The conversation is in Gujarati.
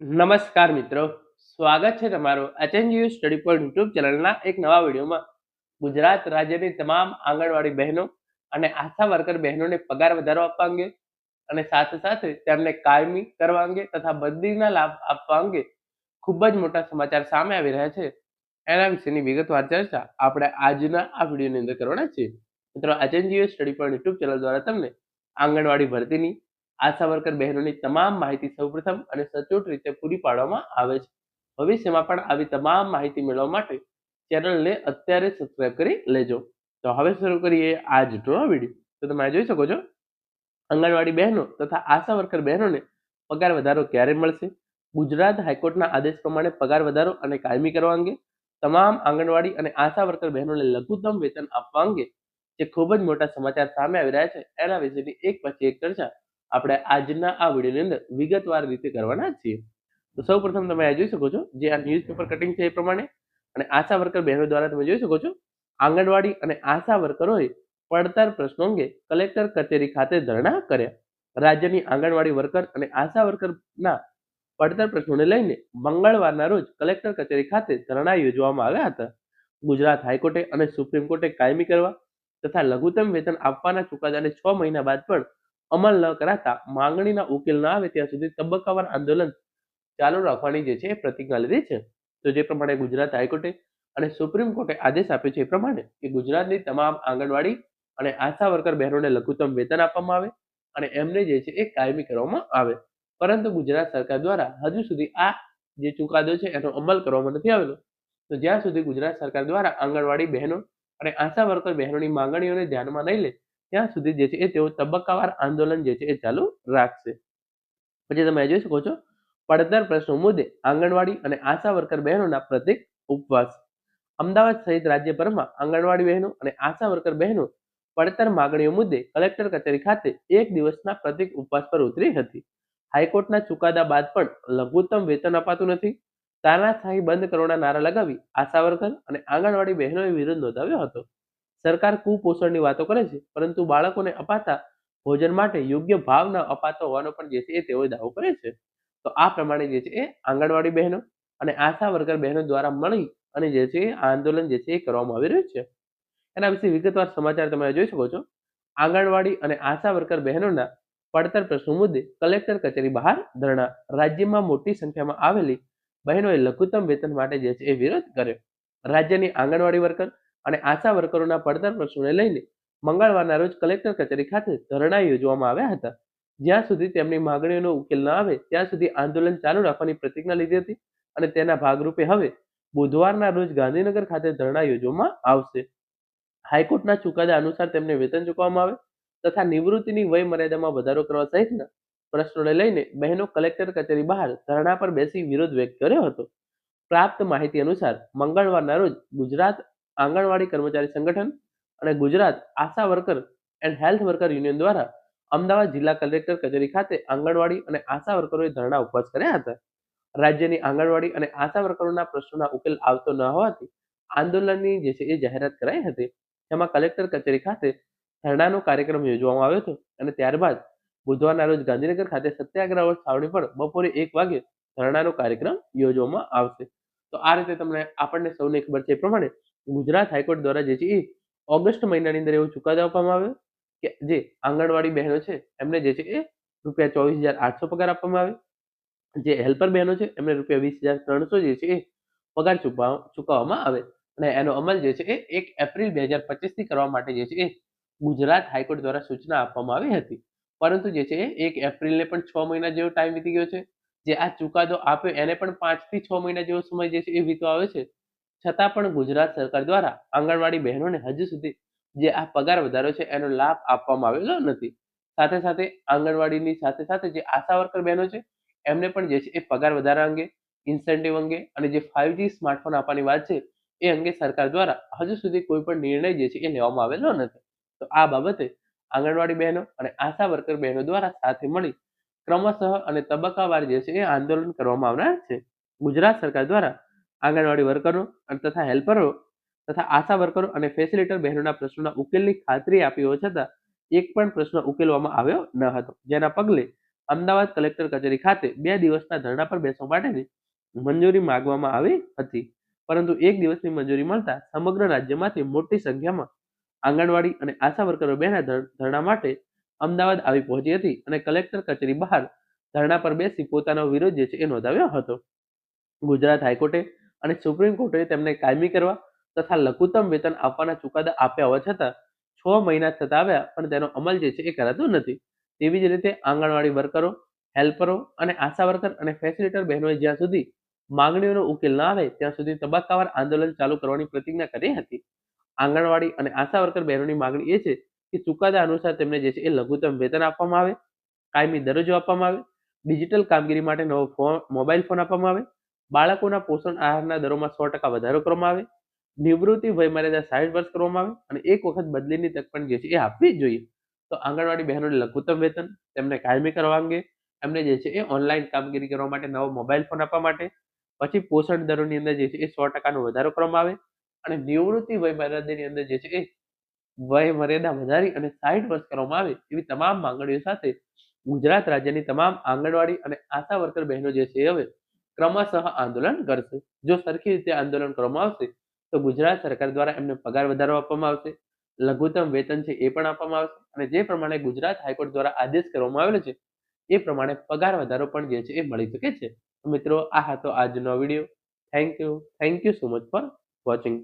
નમસ્કાર મિત્રો. સ્વાગત છે તમારું એચએનજીયુ સ્ટડી પોઈન્ટ યુટ્યુબ ચેનલના એક નવા વિડીયોમાં. ગુજરાત રાજ્યની તમામ આંગણવાડી બહેનો અને આશા વર્કર બહેનોને પગાર વધારો આપવા અંગે અને સાથે સાથે તેમને કાયમી કરવા અંગે તથા બદલીના લાભ આપવા અંગે ખૂબ જ મોટા સમાચાર સામે આવી રહ્યા છે. એના વિશેની વિગતવાર ચર્ચા આપણે આજના આ વિડીયોની અંદર કરવાના છીએ. મિત્રો HNGU study point YouTube channel દ્વારા તમને આંગણવાડી ભરતીની આશા વર્કર બહેનોની તમામ માહિતી સૌપ્રથમ અને સચોટ રીતે પૂરી પાડવામાં આવે છે. ભવિષ્યમાં પણ આવી તમામ માહિતી મેળવવા માટે ચેનલને અત્યારે સબસ્ક્રાઇબ કરી લેજો. તો હવે શરૂ કરીએ આજનો વીડિયો. તો તમે જોઈ શકો છો, આંગણવાડી બહેનો તથા આશા વર્કર બહેનોને પગાર વધારો ક્યારે મળશે? ગુજરાત હાઈકોર્ટના આદેશ પ્રમાણે પગાર વધારો અને કાયમી કરવા અંગે તમામ આંગણવાડી અને આશા વર્કર બહેનોને લઘુત્તમ વેતન આપવા અંગે જે ખૂબ જ મોટા સમાચાર સામે આવી રહ્યા છે, એના વિશેની એક પછી એક ચર્ચા આપણે આજના આ વિડીયોની અંદર વિગતવાર રીતે કરવાના છીએ. તો સૌ પ્રથમ તમે આ જોઈ શકો છો જે આ ન્યૂઝપેપર કટિંગ છે એ પ્રમાણે અને આશા વર્કર બહેનો દ્વારા તમે જોઈ શકો છો. આંગણવાડી અને આશા વર્કરોએ પડતર પ્રશ્નો અંગે કલેક્ટર કચેરી ખાતે ધરણા કર્યા. રાજ્યની આંગણવાડી વર્કર અને આશા વર્કરના પડતર પ્રશ્નોને લઈને મંગળવારના રોજ કલેક્ટર કચેરી ખાતે ધરણા યોજવામાં આવ્યા હતા. ગુજરાત હાઈકોર્ટે અને સુપ્રીમ કોર્ટે કાયમી કરવા તથા લઘુત્તમ વેતન આપવાના ચુકાદાને છ મહિના બાદ પણ અમલ ન કરાતા માંગણીના ઉકેલ ન આવે ત્યાં સુધી તબક્કાવાર આંદોલન ચાલુ રાખવાની જે છે પ્રતિજ્ઞા લીધી છે. તો જે પ્રમાણે ગુજરાત હાઈકોર્ટે અને સુપ્રીમ કોર્ટે આદેશ આપ્યો છે એ પ્રમાણે કે ગુજરાતની તમામ આંગણવાડી અને આશા વર્કર બહેનોને લઘુત્તમ વેતન આપવામાં આવે અને એમને જે છે એ કાયમી કરવામાં આવે. પરંતુ ગુજરાત સરકાર દ્વારા હજુ સુધી આ જે ચુકાદો છે એનો અમલ કરવામાં નથી આવેલો. તો જ્યાં સુધી ગુજરાત સરકાર દ્વારા આંગણવાડી બહેનો અને આશા વર્કર બહેનોની માંગણીઓને ધ્યાનમાં નહીં લે ત્યાં સુધી જે છે એ તેઓ તબક્કાવાર આંદોલન જે છે એ ચાલુ રાખશે. પછી તમે જોઈ શકો છો, પડતર પ્રશ્નો મુદ્દે આંગણવાડી અને આશા વર્કર બહેનોના પ્રતિક ઉપવાસ. અમદાવાદ સહિત રાજ્યભરમાં આંગણવાડી બહેનો અને આશા વર્કર બહેનો પડતર માગણીઓ મુદ્દે કલેક્ટર કચેરી ખાતે એક દિવસના પ્રતિક ઉપવાસ પર ઉતરી હતી. હાઈકોર્ટના ચુકાદા બાદ પણ લઘુત્તમ વેતન અપાતું નથી. તાનાશાહી બંધ કરવાના નારા લગાવી આશા વર્કર અને આંગણવાડી બહેનોએ વિરોધ નોંધાવ્યો હતો. સરકાર કુપોષણની વાતો કરે છે, પરંતુ બાળકોને અપાતા ભોજન માટે યોગ્ય ભાવ ન અપાતો હોવાનો પણ જે છે એ તેઓ દાવો કરે છે. તો આ પ્રમાણે જે છે એ આંગણવાડી બહેનો અને આશા વર્કર બહેનો દ્વારા મળી અને જે છે આંદોલન જે છે એ કરવામાં આવી રહ્યું છે. એના વિશે વિગતવાર સમાચાર તમે જોઈ શકો છો. આંગણવાડી અને આશા વર્કર બહેનોના પડતર પ્રશ્નો મુદ્દે કલેક્ટર કચેરી બહાર ધરણા. રાજ્યમાં મોટી સંખ્યામાં આવેલી બહેનોએ લઘુત્તમ વેતન માટે જે છે એ વિરોધ કર્યો. રાજ્યની આંગણવાડી વર્કર અને આશા વર્કરોના પડતર પ્રશ્નોને લઈને મંગળવારના રોજ કલેક્ટર કચેરી ખાતે ધરણા યોજવામાં આવ્યા હતા. જ્યાં સુધી તેમની માગણીઓનો ઉકેલ ન આવે, ત્યાં સુધી આંદોલન ચાલુ રાખવાની પ્રતિજ્ઞા લીધી હતી અને તેના ભાગરૂપે હવે બુધવારના રોજ ગાંધીનગર ખાતે ધરણા યોજવામાં આવશે. હાઈકોર્ટના ચુકાદા અનુસાર તેમને વેતન ચૂકવવામાં આવે તથા નિવૃત્તિની વય મર્યાદામાં વધારો કરવા સહિતના પ્રશ્નોને લઈને બહેનો કલેક્ટર કચેરી બહાર ધરણા પર બેસી વિરોધ વ્યક્ત કર્યો હતો. પ્રાપ્ત માહિતી અનુસાર મંગળવારના રોજ ગુજરાત આંગણવાડી કર્મચારી સંગઠન અને Gujarat ASHA worker and health worker union દ્વારા અમદાવાદ જિલ્લા કલેક્ટર કચેરી ખાતે આંગણવાડી અને આશા વર્કરોએ ધરણા ઉપવાસ કર્યા હતા. રાજ્યની આંગણવાડી અને આશા વર્કરોના પ્રશ્નોના ઉકેલ આવતો ન હોવાથી આંદોલનની જે છે એ જાહેરાત કરાઈ હતી. જેમાં કલેક્ટર કચેરી ખાતે ધરણાનો કાર્યક્રમ યોજવામાં આવ્યો હતો અને ત્યારબાદ બુધવારના રોજ ગાંધીનગર ખાતે સત્યાગ્રહ છાવણી પર બપોરે એક વાગે ધરણાનો કાર્યક્રમ યોજવામાં આવશે. તો આ રીતે તમને આપણને સૌને ખબર છે એ પ્રમાણે ગુજરાત હાઈકોર્ટ દ્વારા જે છે એ ઓગસ્ટ મહિનાની અંદર એવો ચુકાદો આપવામાં આવ્યો કે જે આંગણવાડી બહેનો છે, એમને જે છે એ રૂપિયા ચોવીસ હજાર આઠસો પગાર આપવામાં આવે જે હેલ્પર બહેનો છે, એમને રૂપિયા વીસ હજાર ત્રણસો જે છે એ પગાર ચૂકવા ચૂકવવામાં આવે. અને એનો અમલ જે છે એ એક એપ્રિલ બે હજાર પચીસથી કરવા માટે જે છે એ ગુજરાત હાઈકોર્ટ દ્વારા સૂચના આપવામાં આવી હતી. પરંતુ જે છે એ એક એપ્રિલને પણ છ મહિના જેવો ટાઈમ વીતી ગયો છે. જે આ ચુકાદો આપ્યો, એને પણ પાંચથી છ મહિના જેવો સમય જે છે એ વીતો આવે છે. છતાં પણ ગુજરાત સરકાર દ્વારા આંગણવાડી બહેનોને હજુ સુધી જે આ પગાર વધારો છે, એનો લાભ આપવામાં આવેલો નથી. સાથે સાથે આંગણવાડીની સાથે સાથે જે આશા વર્કર બહેનો છે, એમને પણ જે છે એ પગાર વધારા અંગે ઇન્સેન્ટિવ અંગે અને જે ફાઇવ સ્માર્ટફોન આપવાની વાત છે, એ અંગે સરકાર દ્વારા હજુ સુધી કોઈ પણ નિર્ણય જે છે એ લેવામાં આવેલો નથી. તો આ બાબતે આંગણવાડી બહેનો અને આશા વર્કર બહેનો દ્વારા સાથે મળી ક્રમશઃ અને તબક્કાવાર જે છે એ આંદોલન કરવામાં આવનાર છે. ગુજરાત સરકાર દ્વારા આંગણવાડી વર્કરો તથા હેલ્પરો તથા આશા વર્કરો અને ફેસિલિટર બહેનોના પ્રશ્નોના ઉકેલની ખાતરી આપી હોવા છતાં એક પણ પ્રશ્ન ઉકેલવામાં આવ્યો ન હતો. જેના પગલે અમદાવાદ કલેક્ટર કચેરી ખાતે બે દિવસના ધરણા પર બેસવા માટેની મંજૂરી માંગવામાં આવી હતી. પરંતુ એક દિવસની મંજૂરી મળતા સમગ્ર રાજ્યમાંથી મોટી સંખ્યામાં આંગણવાડી અને આશા વર્કરો બેના ધરણા માટે અમદાવાદ આવી પહોંચી હતી અને કલેક્ટર કચેરી બહાર ધરણા પર બેસી પોતાનો વિરોધ જે છે એ નોંધાવ્યો હતો. ગુજરાત હાઈકોર્ટે અને સુપ્રીમ કોર્ટે તેમને કાયમી કરવા તથા લઘુત્તમ વેતન આપવાના ચુકાદા આપ્યા હોવા છતાં છ મહિના થતા આવ્યા, પણ તેનો અમલ જે છે એ કરાતો નથી. તેવી જ રીતે આંગણવાડી વર્કરો, હેલ્પરો અને આશા વર્કર અને ફેસિલિટર બહેનોએ જ્યાં સુધી માંગણીઓનો ઉકેલ ના આવે, ત્યાં સુધી તબક્કાવાર આંદોલન ચાલુ કરવાની પ્રતિજ્ઞા કરી હતી. આંગણવાડી અને આશા વર્કર બહેનોની માંગણી એ છે કે ચુકાદા અનુસાર તેમને જે છે એ લઘુત્તમ વેતન આપવામાં આવે, કાયમી દરજ્જો આપવામાં આવે, ડિજિટલ કામગીરી માટે નવો ફોન મોબાઈલ ફોન આપવામાં આવે બાળકોના પોષણ આહારના દરોમાં સો ટકા વધારો કરવામાં આવે, નિવૃત્તિ વયમર્યાદા સાઠ વર્ષ કરવામાં આવે અને એક વખત બદલીની તક પણ જે છે એ આપવી જ જોઈએ. તો આંગણવાડી બહેનોને લઘુત્તમ વેતન, તેમને કાયમી કરવા અંગે, એમને જે છે એ ઓનલાઈન કામગીરી કરવા માટે નવો મોબાઈલ ફોન આપવા માટે, પછી પોષણ દરોની અંદર જે છે એ સો ટકાનો વધારો કરવામાં આવે અને નિવૃત્તિ વયમર્યાદાની અંદર જે છે એ વય મર્યાદા વધારી અને સાઠ વર્ષ કરવામાં આવે એવી તમામ માંગણીઓ સાથે ગુજરાત રાજ્યની તમામ આંગણવાડી અને આશા વર્કર બહેનો જે છે હવે ક્રમશઃ આંદોલન કરશે. જો સરખી રીતે આંદોલન કરવામાં આવશે, તો ગુજરાત સરકાર દ્વારા એમને પગાર વધારો આપવામાં આવશે, લઘુત્તમ વેતન છે એ પણ આપવામાં આવશે અને જે પ્રમાણે ગુજરાત હાઈકોર્ટ દ્વારા આદેશ કરવામાં આવેલો છે, એ પ્રમાણે પગાર વધારો પણ જે છે એ મળી શકે છે. મિત્રો, આ હતો આજનો video. Thank you thank you so much for watching